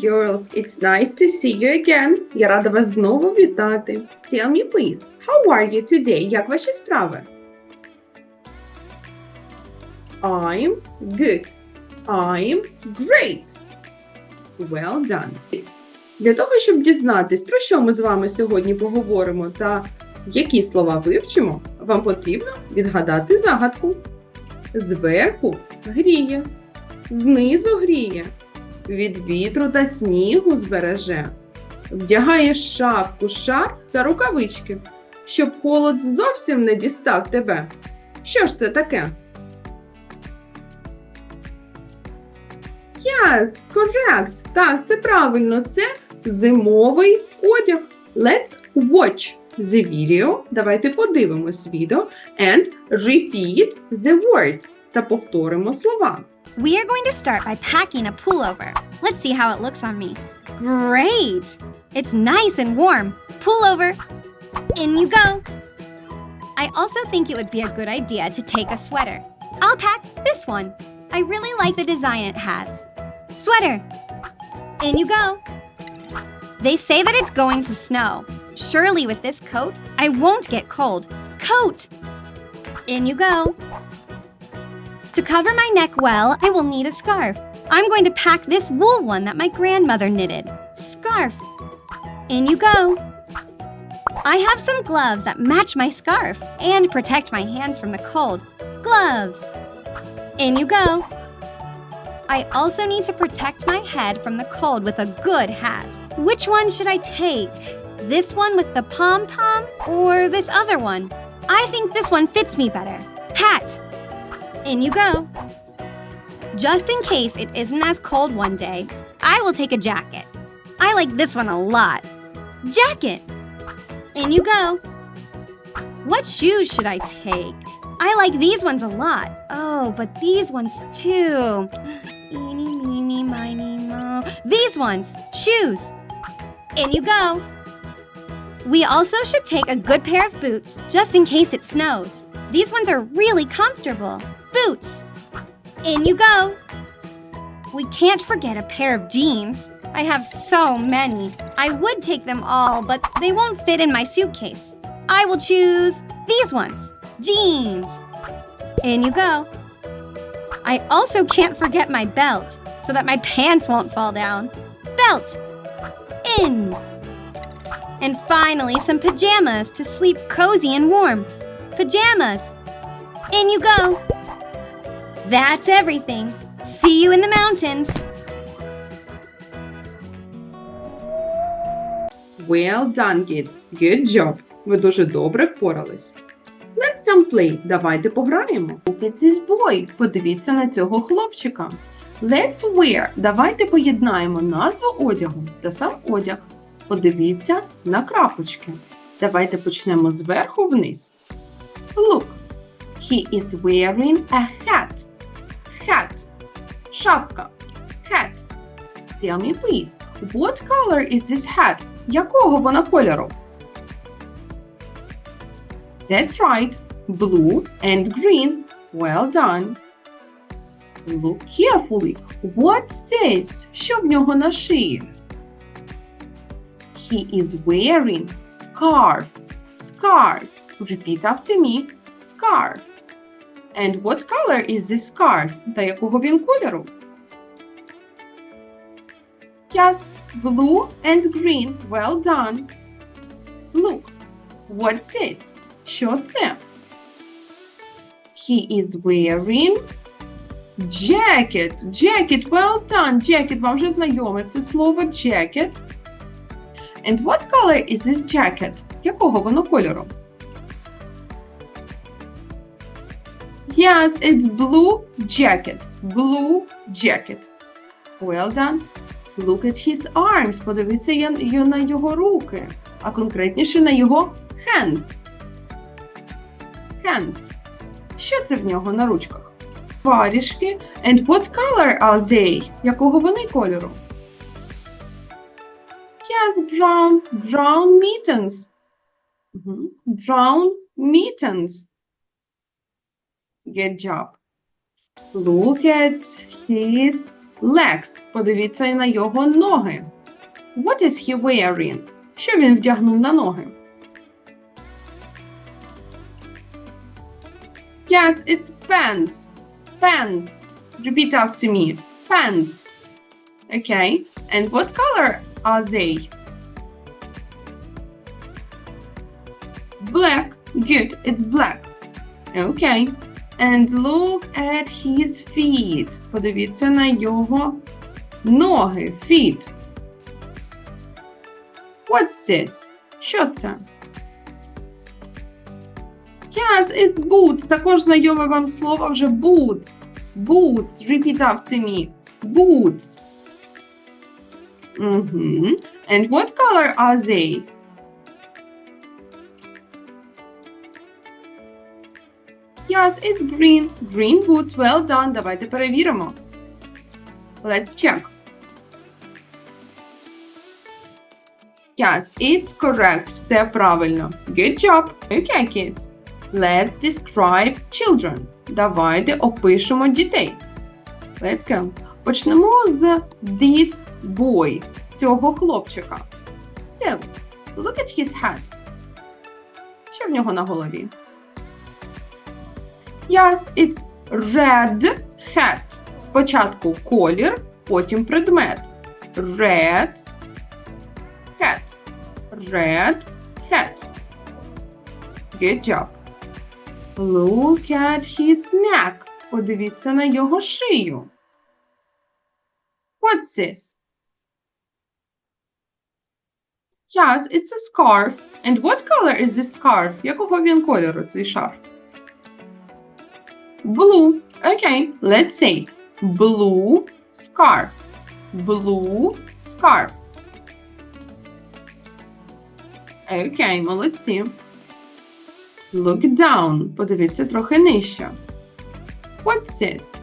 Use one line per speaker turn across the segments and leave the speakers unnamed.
girls, it's nice to see you again. Я рада вас знову вітати. Tell me, please, how are you today? Як ваші справи? I'm good. I'm great. Well done. Для того, щоб дізнатись, про що ми з вами сьогодні поговоримо та які слова вивчимо, вам потрібно відгадати загадку. Зверху гріє, знизу гріє, від вітру та снігу збереже. Вдягає шапку, шар та рукавички, щоб холод зовсім не дістав тебе. Що ж це таке? Yes, correct. Так, це правильно. Це зимовий одяг. Let's watch the video. Давайте подивимось відео and repeat the words. Та повторимо слова.
We are going to start by packing a pullover. Let's see how it looks on me. Great! It's nice and warm. Pullover. In you go. I also think it would be a good idea to take a sweater. I'll pack this one. I really like the design it has. Sweater. In you go. They say that it's going to snow. Surely with this coat, I won't get cold. Coat. In you go. To cover my neck well, I will need a scarf. I'm going to pack this wool one that my grandmother knitted. Scarf. In you go. I have some gloves that match my scarf and protect my hands from the cold. Gloves. In you go. I also need to protect my head from the cold with a good hat. Which one should I take? This one with the pom pom or this other one? I think this one fits me better. Hat. In you go. Just in case it isn't as cold one day, I will take a jacket. I like this one a lot. Jacket. In you go. What shoes should I take? I like these ones a lot. Oh, but these ones too. Eeny, meeny, miny. These ones. Shoes. In you go. We also should take a good pair of boots just in case it snows. These ones are really comfortable. Boots. In you go. We can't forget a pair of jeans. I have so many. I would take them all, but they won't fit in my suitcase. I will choose these ones. Jeans. In you go. I also can't forget my belt so that my pants won't fall down. Belt. In. And finally, some pajamas to sleep cozy and warm. Pajamas. In you go. That's everything. See you in the mountains.
Well done, kids. Good job. Ви дуже добре впорались. Let's some play. Давайте пограємо. Look at this boy. Подивіться на цього хлопчика. Let's wear. Давайте поєднаємо назву одягу та сам одяг. Подивіться на крапочки. Давайте почнемо зверху вниз. Look. He is wearing a hat. Hat. Шапка. Hat. Tell me, please, what color is this hat? Якого вона кольору? That's right. Blue and green. Well done. Look carefully. What's this? Що в нього на шиї? He is wearing scarf. Scarf. Repeat after me. Scarf. And what color is this scarf? Та якого він кольору? Yes, blue and green. Well done. Look, what's this? Що це? He is wearing jacket. Jacket, well done. Jacket, вам вже знайоме це слово jacket. And what color is this jacket? Якого воно кольору? Yes, it's blue jacket. Blue jacket. Well done. Look at his arms. Подивіться на його руки, а конкретніше на його hands. Hands. Що це в нього на ручках? Варішки. And what color are they? Якого вони кольору? Yes, brown. Brown mittens. Brown mittens. Good job. Look at his legs. Подивіться на його ноги. What is he wearing? Що він вдягнув на ноги? Yes, it's pants. Pants. Repeat after me. Pants. Okay. And what color are they? Black. Good. It's black. Okay. And look at his feet. Подивіться на його ноги. Feet. What's this? Що це? Yes, it's boots. Також знайоме вам слово вже boots. Boots. Repeat after me. Boots. Mm-hmm. And what color are they? Yes, it's green. Green boots. Well done. Давайте перевіримо. Let's check. Yes, it's correct. Все правильно. Good job. Okay, kids. Let's describe children. Давайте опишемо дітей. Let's go. Почнемо з this boy, з цього хлопчика. So, look at his hat. Що в нього на голові? Yes, it's red hat. Спочатку колір, потім предмет. Red hat. Red hat. Good job. Look at his neck. Подивіться на його шию. What's this? Yes, it's a scarf. And what color is this scarf? Якого він кольору цей шарф? Blue. Okay, let's say blue scarf. Blue scarf. Окей, молодці. Look down. Подивіться трохи нижче. What's this?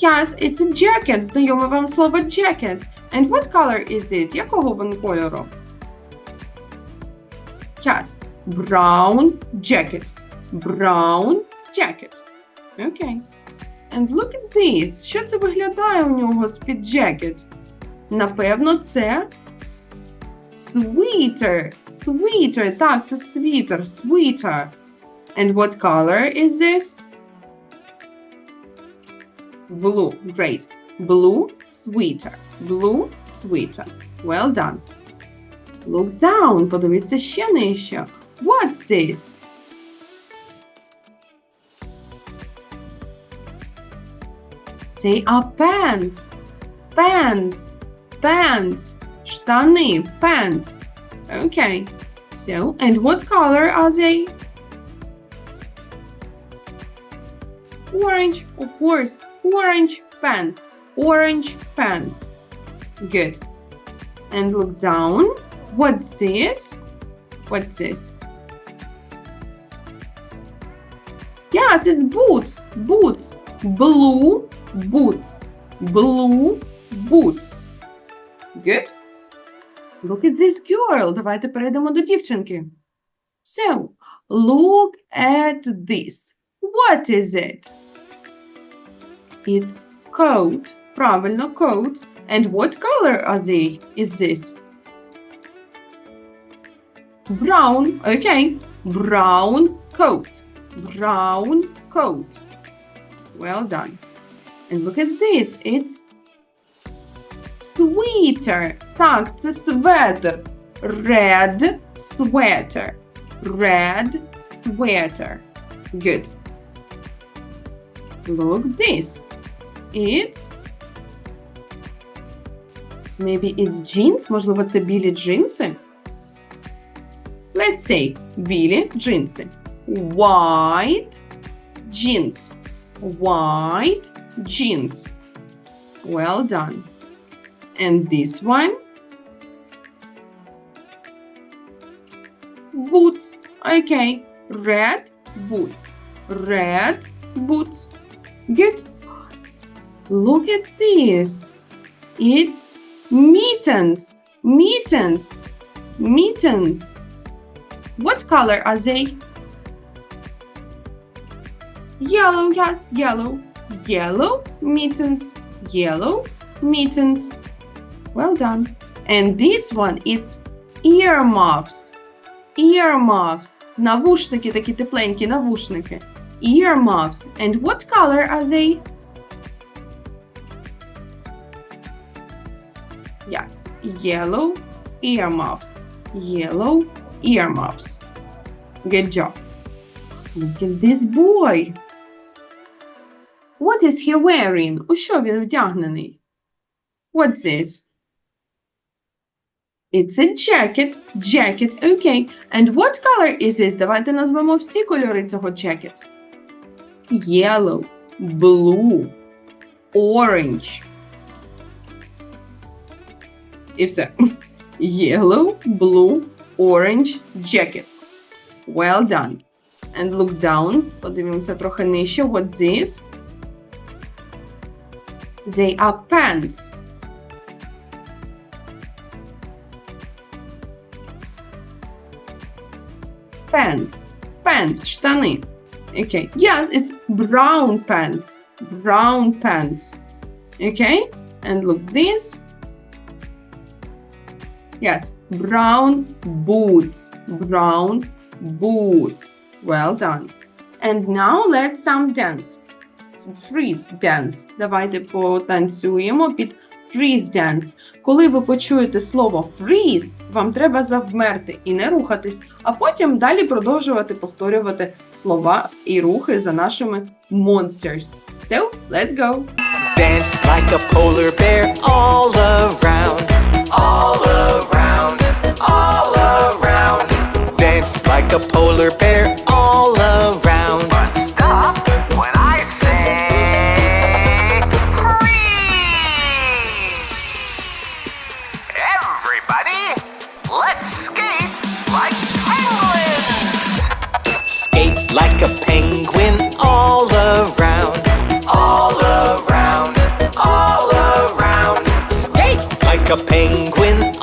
Yes, it's a jacket. Знайоме вам слово jacket. And what color is it? Якого він кольору? Yes, brown jacket. Brown jacket. Okay. And look at this. Що це виглядає у нього з-під jacket? Напевно, це Sweater. Sweater. Так, це світер. Sweater. And what color is this? Blue. Great. Blue sweater. Blue sweater. Well done. Look down. Подивіться ще нижче. What's this? They are pants. Pants. Pants. Штани. Pants. Okay. So, and what color are they? Orange, of course. Orange pants. Orange pants. Good. And look down. What's this? What's this? Yes, it's boots. Boots. Blue boots. Blue boots. Good. Look at this girl. Давайте перейдемо до дівчинки. So, look at this. What is it? It's coat. Правильно, coat. And what color are they? Is this? Brown. Okay. Brown coat. Brown coat. Well done. And look at this. It's sweater. Так, це светр. Red sweater. Red sweater. Good. Look this. It's Maybe it's jeans? Можливо, це білі джинси? Let's say білі джинси. White jeans. White jeans. Well done. And this one? Boots. Okay. Red boots. Red boots. Good. Look at this. It's mittens. Mittens. Mittens. What color are they? Yellow, yes, yellow Yellow mittens. Yellow mittens. Well done. And this one it's earmuffs. Earmuffs. Навушники такі тепленькі навушники. Earmuffs. And what color are they? Yes, yellow earmuffs. Yellow earmuffs. Good job. Look at this boy. What is he wearing? У що він вдягнений? What's this? It's a jacket. Jacket, okay. And what color is this? Давайте назвемо всі кольори цього jacket. Yellow, blue, orange. І все. Yellow, blue, orange, jacket. Well done. And look down. Подивимося трохи нижче. What's this? They are pants. Pants. Pants. Штани. Okay. Yes, it's brown pants. Brown pants. Okay? And look this. Yes, brown boots. Brown boots. Well done. And now let's some dance. Freeze dance. Давайте потанцюємо під freeze dance. Коли ви почуєте слово freeze, вам треба завмерти і не рухатись, а потім далі продовжувати повторювати слова і рухи за нашими monsters. So, let's go!
Dance like a polar bear all a penguin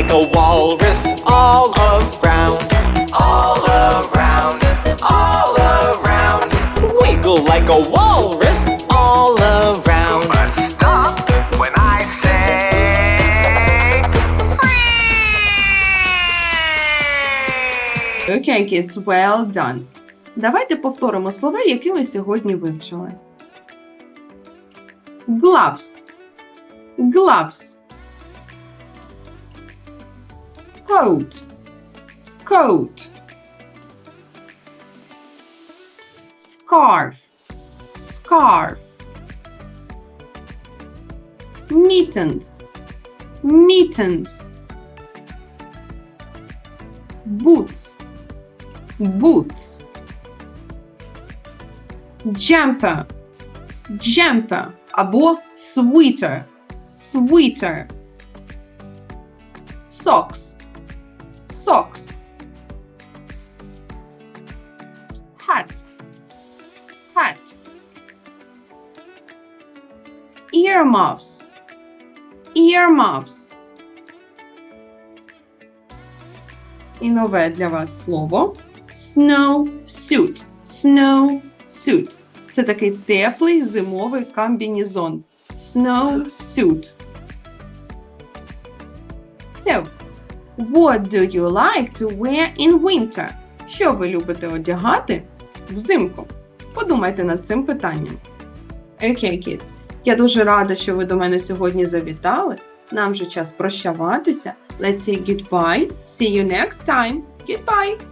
like a walrus all around, all around, all around. Wiggle like a walrus all around. But stop when I say freeze.
Okay, kids, well done. Давайте повторимо слова, які ми сьогодні вивчили. Gloves. Gloves. Coat. Coat. Scarf. Scarf. Mittens. Mittens. Boots. Boots. Jumper. Jumper або sweater. Sweater. Socks. Socks. Hat. Hat. Earmuffs. Earmuffs. І нове для вас слово snowsuit. Snowsuit. Це такий теплий зимовий комбінезон. Snowsuit. So, what do you like to wear in winter? Що ви любите одягати взимку? Подумайте над цим питанням. Окей, kids. Я дуже рада, що ви до мене сьогодні завітали. Нам вже час прощаватися. Let's say goodbye. See you next time. Goodbye.